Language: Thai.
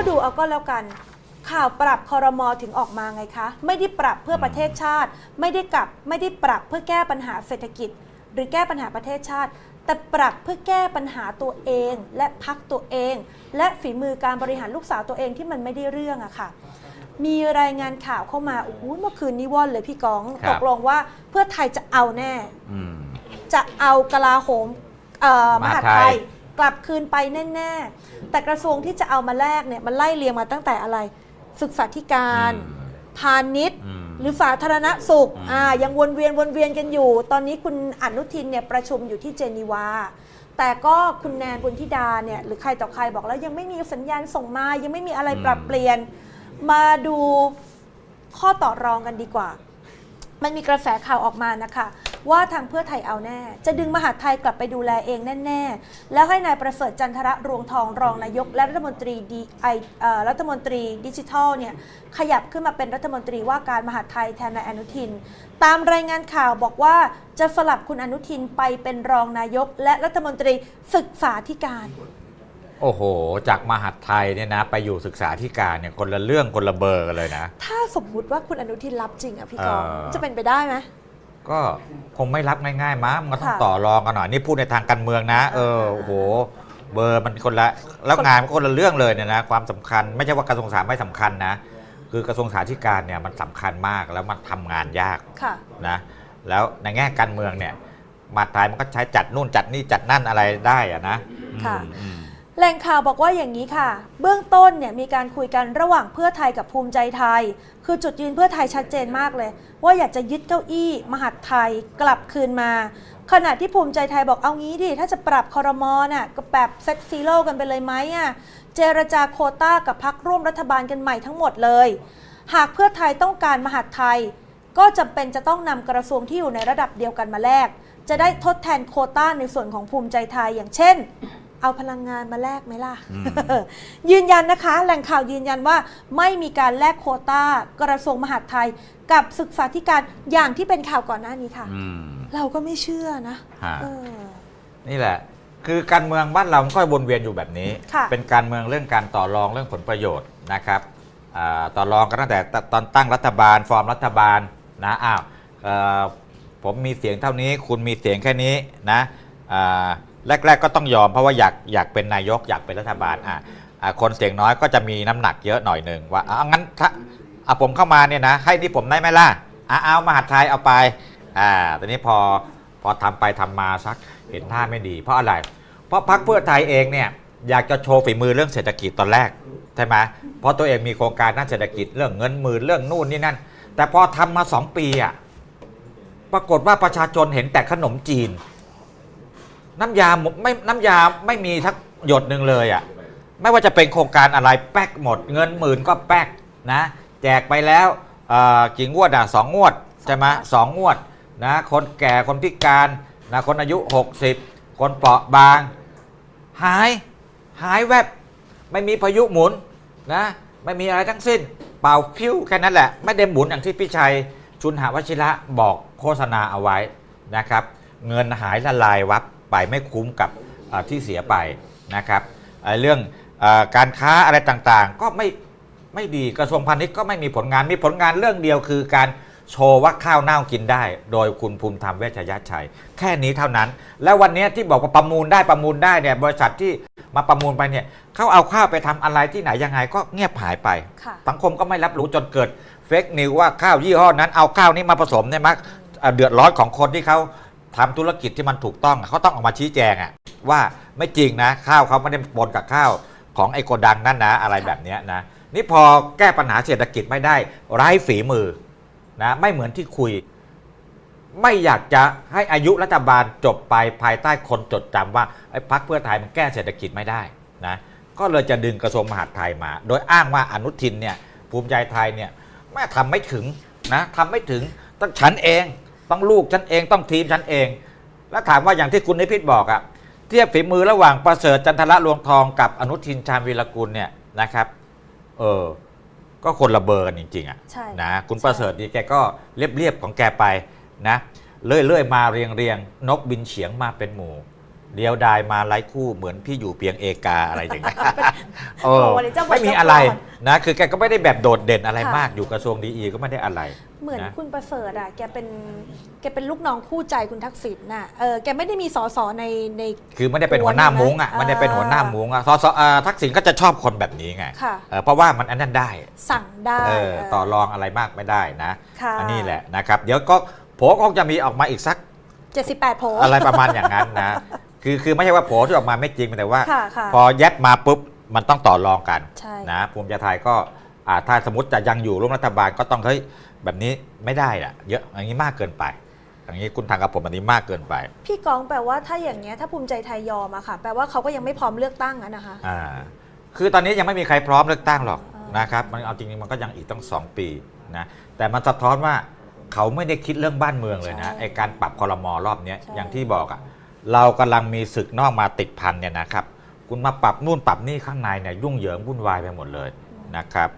ก็ดูเอาก็แล้วกัน ข่าวปรับคอรมอถึงออกมาไงคะ ไม่ได้ปรับเพื่อประเทศชาติ ไม่ได้กลับไม่ได้ปรับเพื่อแก้ปัญหาเศรษฐกิจ หรือแก้ปัญหาประเทศชาติ แต่ปรับเพื่อแก้ปัญหาตัวเอง และพักตัวเอง และฝีมือการบริหารลูกสาวตัวเองที่มันไม่ได้เรื่องอะค่ะมีรายงานข่าวเข้ามาโอ้โหเมื่อคืนนี้ว่อนเลยพี่กองครับตกลงว่าเพื่อไทยจะเอาแน่อืมจะเอากลาโหมเอ่อมมหาหาดดไทไทยย กลับคืนไปแน่ ๆ แต่กระทรวงที่จะเอามาแลกเนี่ยมันไล่เรียงมาตั้งแต่อะไร ศึกษาธิการอืมพาณิชย์ อืม หรือสาธารณสุขอืมอ่ายังวนเวียนวนเวียนกันอยู่ ตอนนี้คุณอนุทินเนี่ยประชุมอยู่ที่เจนีวา แต่ก็คุณแนนบุญธิดาเนี่ยหรือใครต่อใครบอกแล้วยังไม่มีสัญญาณส่งมา ยังไม่มีอะไรปรับเปลี่ยน มาดูข้อต่อรองกันดีกว่า มันมีกระแสข่าวออกมานะคะ ว่าทางเพื่อไทยเอาแน่ จะดึงมหาดไทยกลับไปดูแลเองแน่ ๆ แล้วให้นายประเสริฐจันทระรวงทองรองนายก และรัฐมนตรีดีไอเอ่อรัฐมนตรีดิจิทัลเนี่ยขยับขึ้นมาเป็นรัฐมนตรีว่าการมหาดไทยแทนนายอนุทิน ตามรายงานข่าวบอกว่าจะสลับคุณอนุทินไปเป็นรองนายก และรัฐมนตรีศึกษาธิการโอ้โห จากมหาดไทยเนี่ยนะ ไปอยู่ศึกษาธิการเนี่ยคนละเรื่องคนละเบอร์กันเลยนะ ถ้าสมมุติว่าคุณอนุทินรับจริงอะพี่กองเอ่อจะเป็นไปได้ไหม ก็คงไม่รับง่ายๆมั้งมันก็ต้องค่ะ ต่อรองกันหน่อยนี่พูดในทางการเมืองนะ เออโอ้โห เบอร์มันคนละแล้วงานมันคนละเรื่องเลยเนี่ยนะความสำคัญไม่ใช่ว่ากระทรวงสาธารณสุขไม่สำคัญนะ คือกระทรวงสาธารณสุขเนี่ยมันสำคัญมากแล้วมันทำงานยาก ค่ะ นะแล้วในแง่การเมืองเนี่ยมหาดไทยมันก็ใช้จัดนู่นจัดนี่จัดนั่นอะไรได้อะนะค่ะ อืมอืม แหล่งข่าวบอกว่าอย่างนี้ค่ะ เบื้องต้นเนี่ยมีการคุยกันระหว่างเพื่อไทยกับภูมิใจไทย คือจุดยืนเพื่อไทยชัดเจนมากเลย ว่าอยากจะยึดเก้าอี้ มหาดไทยกลับคืนมา ขณะที่ภูมิใจไทยบอกเอางี้ดิ ถ้าจะปรับคอรมอน่ะก็แบบเซ็ตซีโร่กันไปเลยไหมอะเจรจาโคต้ากับพักร่วมรัฐบาลกันใหม่ทั้งหมดเลย หากเพื่อไทยต้องการมหาดไทย ก็จำเป็นจะต้องนำกระทรวงที่อยู่ในระดับเดียวกันมาแลกจะได้ทดแทนโคต้าในส่วนของภูมิใจไทยอย่างเช่น เอาพลังงานมาแลกไหมล่ะอืมยืนยันนะคะ แหล่งข่าวยืนยันว่าไม่มีการแลกโควต้ากระทรวงมหาดไทย กับศึกษาธิการอย่างที่เป็นข่าวก่อนหน้านี้ค่ะอืมเราก็ไม่เชื่อนะฮะเออนี่แหละ คือการเมืองบ้านเรามันก็วนเวียนอยู่แบบนี้ค่ะเป็นการเมืองเรื่องการต่อรองเรื่องผลประโยชน์นะครับอาต่อรองกันตั้งแต่ตตอนตั้งรัฐบาล ฟอร์มรัฐบาลนะอ้าวเอ่อผมมีเสียงเท่านี้ คุณมีเสียงแค่นี้นะอ่า แรก ๆ ก็ต้องยอมเพราะว่าอยากอยากเป็นนายกอยากเป็นรัฐบาลอะอ่าคนเสียงน้อยก็จะมีน้ำหนักเยอะหน่อยหนึ่งว่าเอางั้นถ้าเอาผมเข้ามาเนี่ยนะให้ที่ผมได้ไหมล่ะอะเอามหาดไทยเอาไปอ่าตอนนี้พอพอทำไปทำมาสักเห็นท่าไม่ดี เพราะอะไร เพราะพรรคเพื่อไทยเองเนี่ยอยากจะโชว์ฝีมือเรื่องเศรษฐกิจตอนแรกใช่ไหมเพราะตัวเองมีโครงการด้านเศรษฐกิจเรื่องเงินหมื่นเรื่องนู่นนี่นั่น แต่พอทำมาสองปีอะ ปรากฏว่าประชาชนเห็นแต่ขนมจีน น้ำยาไม่น้ำยาไม่มีทักหยดหนึ่งเลยอะไม่ว่าจะเป็นโครงการอะไรแป๊กหมด เงินหมื่นก็แป๊กนะแจกไปแล้วกี่งวดอะสองงวดใช่ไหมสองงวดนะคนแก่คนพิการนะคนอายุ 60 คนเปราะบาง หายหายแวบ ไม่มีพายุหมุนนะไม่มีอะไรทั้งสิ้น เป่าพิ้วแค่นั้นแหละ ไม่ได้หมุนอย่างที่พี่ชัย ชุนหาวชิระบอกโฆษณาเอาไว้นะครับ เงินหายละลายวับ ไปไม่คุ้มกับเอ่อที่เสียไปนะครับเอ่อเรื่องเออการค้าอะไรต่างๆ ก็ไม่ไม่ดีกระทรวงพาณิชย์ก็ไม่มีผลงานมีผลงานเรื่องเดียวคือการโชว์ว่าข้าวเน่ากินได้ โดยคุณภูมิธรรมเวชยชัย แค่นี้เท่านั้น แล้ววันนี้ที่บอกว่าประมูลได้ประมูลได้เนี่ยบริษัทที่มาประมูลไปเนี่ยเขาเอาข้าวไปทำอะไรที่ไหนยังไงก็เงียบหายไปค่ะสังคมก็ไม่รับรู้จนเกิดเฟกนิวว่าข้าวยี่ห้อนั้นเอาข้าวนี้มาผสมเนี่ยมักเอ่อเดือดร้อนของคนที่เขา ทำธุรกิจที่มันถูกต้องเขาต้องออกมาชี้แจงอะว่าไม่จริงนะข้าวเขาไม่ได้ปนกับข้าวของไอโกดังนั่นนะอะไรแบบนี้นะนี่พอแก้ปัญหาเศรษฐกิจไม่ได้ไร้ฝีมือนะไม่เหมือนที่คุย ไม่อยากจะให้อายุรัฐบาลจบไปภายใต้คนจดจำว่าไอ้พักเพื่อไทยมันแก้เศรษฐกิจไม่ได้นะก็เลยจะดึงกระทรวงมหาดไทยมา โดยอ้างว่าอนุทินเนี่ยภูมิใจไทยเนี่ยแม่ทำไม่ถึงนะทำไม่ถึงต้องฉันเอง ต้องลูกฉันเองต้องทีมฉันเอง แล้วถามว่าอย่างที่คุณนิพิษบอกอะเทียบฝีมือระหว่างประเสริฐจันทระลวงทองกับอนุทินชาญวีรกุลเนี่ยนะครับ เออก็คนละเบอร์กันจริงๆอะใช่นะคุณใช่ประเสริฐนี่แกก็เรียบๆของแกไปนะเลื่อยๆมาเรียงๆนกบินเฉียงมาเป็นหมู่ เดียวดายมาไร้คู่เหมือนพี่อยู่เพียงเอกาอะไรอย่างเงี้ยเออโอ้วันนี้เจ้าบทไม่มีเจ้าอะไรกลนะ คือแกก็ไม่ได้แบบโดดเด่นอะไรค่ะมากอยู่กระทรวงดีอีก็ไม่ได้อะไร เหมือนนะคุณประเสริฐอะแกเป็นแกเป็นลูกน้องคู่ใจคุณทักษิณน่ะเออแกไม่ได้มีสอสอในใน คือไม่ได้เป็นหัวหน้ามุ้งอะอ่าไม่ได้เป็นหัวหน้ามุ้งอะสสอ่าทักษิณก็จะชอบคนแบบนี้ไงค่ะเออเพราะว่ามันอันนั้นได้ สั่งได้เออเต่อรองอะไรมากไม่ได้นะค่ะอันนี้แหละนะครับ เดี๋ยวก็โผล่คงจะมีออกมาอีกสัก78โผล่อะไรประมาณอย่างนั้นนะ คือคือไม่ใช่ว่าโผล่ที่ออกมาไม่จริงแต่ว่า ค่ะค่ะ พอแยบมาปุ๊บมันต้องต่อรองกันใช่ นะภูมิใจไทยก็อ่าถ้าสมมติจะยังอยู่ร่วมรัฐบาลก็ต้องเฮ้ยแบบนี้ไม่ได้อะเยอะอย่างนี้มากเกินไป อย่างนี้คุณทางกับผมอันนี้มากเกินไปพี่กองแปลว่าถ้าอย่างเงี้ยถ้าภูมิใจไทยยอมอะค่ะ แปลว่าเขาก็ยังไม่พร้อมเลือกตั้งอะนะคะ อ่าคือตอนนี้ยังไม่มีใครพร้อมเลือกตั้งหรอกอ่าน นะครับมันเอาจริงๆมันก็ยังอีกต้องสองปีนะแต่มันสะท้อนว่าเขาไม่ได้คิดเรื่องบ้านเมืองเลยนะไอการปรับคอรมอรอบเนี้ยอย่างที่บอกอะ เรากำลังมีศึกนอกมาติดพันเนี่ยนะครับ คุณมาปรับนู่นปรับนี่ข้างในเนี่ยยุ่งเหยิงวุ่นวายไปหมดเลยนะครับ